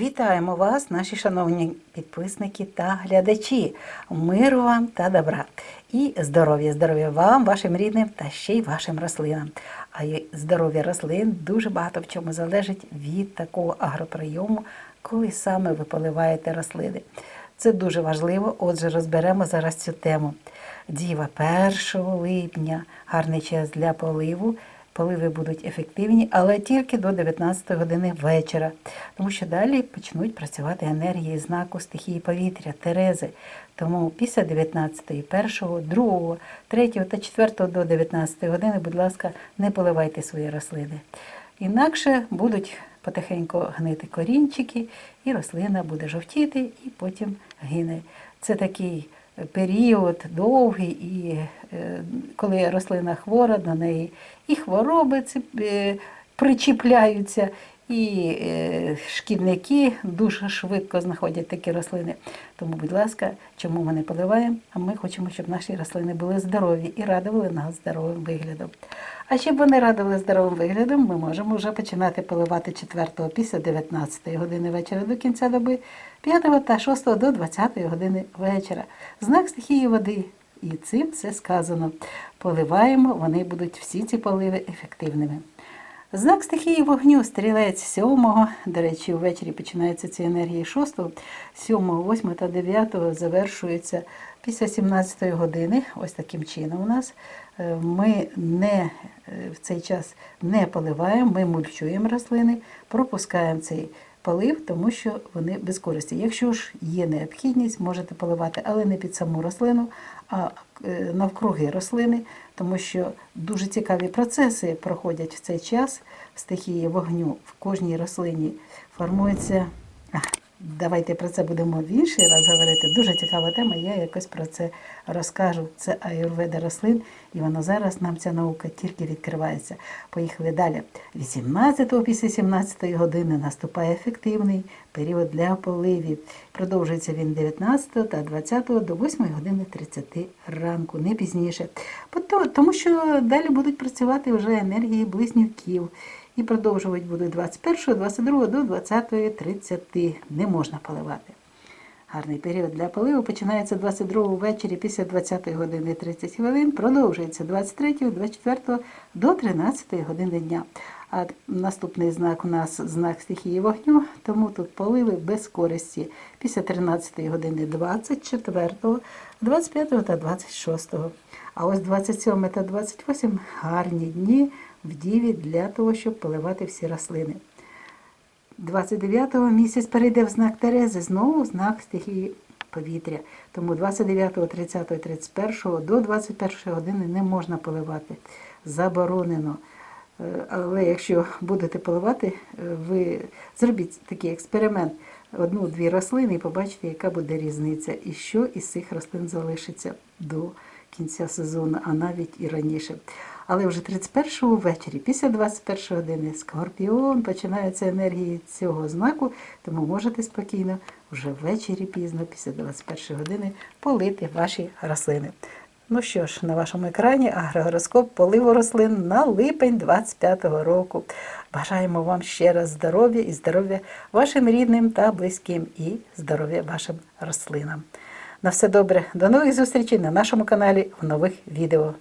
Вітаємо вас, наші шановні підписники та глядачі. Миру вам та добра. І здоров'я, здоров'я вам, вашим рідним та ще й вашим рослинам. А здоров'я рослин дуже багато в чому залежить від такого агроприйому, коли саме ви поливаєте рослини. Це дуже важливо. Отже, розберемо зараз цю тему. Діва 1 липня гарний час для поливу. Поливи будуть ефективні, але тільки до 19 години вечора, тому що далі почнуть працювати енергії знаку стихії повітря, Терези. Тому після 19, 1, 2, 3 та 4 до 19 години, будь ласка, не поливайте свої рослини. Інакше будуть потихеньку гнити корінчики, і рослина буде жовтіти і потім гине. Це такий період довгий, і е, коли рослина хвора, до неї і хвороби е, причіпляються, і е, шкідники дуже швидко знаходять такі рослини. Тому, будь ласка, чому ми не поливаємо? А ми хочемо, щоб наші рослини були здорові і радували нас здоровим виглядом. А щоб вони радували здоровим виглядом, ми можемо вже починати поливати 4 після 19 години вечора до кінця доби, 5 та 6 до 20 години вечора. Знак стихії води. І цим все сказано. Поливаємо, вони будуть всі ці поливи ефективними. Знак стихії вогню, стрілець 7, до речі, ввечері починаються ці енергії 6, 7, 8 та 9 завершуються після 17 години. Ось таким чином у нас. Е, Ми не е, в цей час не поливаємо, ми мульчуємо рослини, пропускаємо цей полив, тому що вони без користі. Якщо ж є необхідність, можете поливати, але не під саму рослину, а е, навкруги рослини, тому що дуже цікаві процеси проходять в цей час стихії вогню. В кожній рослині формується. Давайте про це будемо в інший раз говорити. Дуже цікава тема. Я якось про це розкажу. Це аюрведа рослин, і воно зараз нам ця наука тільки відкривається. Поїхали далі. 18 після 17 години наступає ефективний період для поливів. Продовжується він 19 та 20 до 8 години 30 ранку, не пізніше. Тому що далі будуть працювати вже енергії близнюків. І продовжувати будуть 21, 22 до 20, 30. Не можна поливати. Гарний період для поливу починається 22 ввечері після 20 години 30 хвилин, продовжується 23, 24 до 13 години дня. А наступний знак у нас знак стихії вогню, тому тут поливи без користі після 13 години 24, 25 та 26. А ось 27 та 28 гарні дні в діві для того, щоб поливати всі рослини. 29-го місяць перейде в знак Терези, знову знак стихії повітря. Тому 29, 30, 31 до 21 години не можна поливати. Заборонено. Е, Але якщо будете поливати, е, ви зробіть такий експеримент. Одну-дві рослини і побачите, яка буде різниця, і що із цих рослин залишиться до кінця сезону, а навіть і раніше. Але вже 31-го ввечері, після 21 години, скорпіон починаються енергії цього знаку, тому можете спокійно вже ввечері пізно, після 21 години, полити ваші рослини. Ну що ж, на вашому екрані агрогороскоп поливу рослин на липень 25-го року. Бажаємо вам ще раз здоров'я і здоров'я вашим рідним та близьким, і здоров'я вашим рослинам. На все добре, до нових зустрічей на нашому каналі в нових відео.